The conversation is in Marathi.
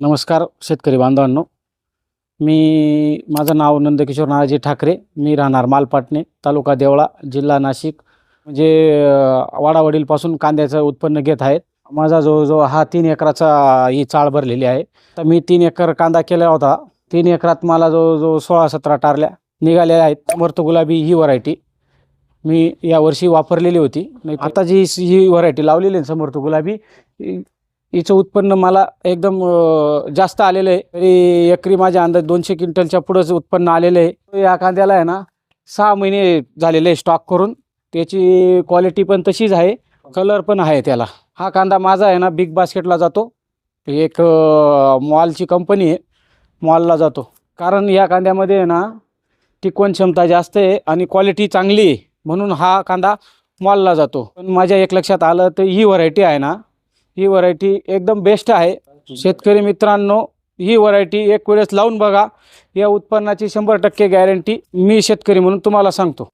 नमस्कार शेतकरी बांधवांनो. मी माझं नाव नंदकिशोर नाराजी ठाकरे. मी राहणार मालपाटणे तालुका देवळा जिल्हा नाशिक. म्हणजे वाडावडीलपासून कांद्याचं उत्पन्न घेत आहेत माझा जवळजवळ हा तीन एकराचा ही चाळ भरलेली आहे. तर मी तीन एकर कांदा केला होता. तीन एकरात मला जवळजवळ सोळा सतरा टारल्या निघालेल्या आहेत. मर्त गुलाबी ही व्हरायटी मी यावर्षी वापरलेली होती. नाही आता जी ही व्हरायटी लावलेली आहे समर्थ गुलाबी हिचं उत्पन्न मला एकदम जास्त आलेलं आहे. तरी एकरी माझ्या अंदाज दोनशे क्विंटलच्या पुढंच उत्पन्न आलेलं आहे. या कांद्याला आहे ना सहा महिने झालेले आहे स्टॉक करून. त्याची क्वालिटी पण तशीच आहे. कलर पण आहे त्याला. हा कांदा माझा आहे ना बिग बास्केटला जातो. एक मॉलची कंपनी आहे. मॉलला जातो. कारण या कांद्यामध्ये आहे ना टिकवण क्षमता जास्त आहे आणि क्वालिटी चांगली आहे. म्हणून हा कांदा मॉलला जातो. पण माझ्या एक लक्षात आलं तर ही व्हरायटी आहे ना ही व्हरायटी एकदम बेस्ट आहे. शेतकरी मित्रांनो ही व्हरायटी एक वेळेस लावून बघा. या उत्पन्नाची शंभर टक्के गॅरंटी मी शेतकरी म्हणून तुम्हाला सांगतो.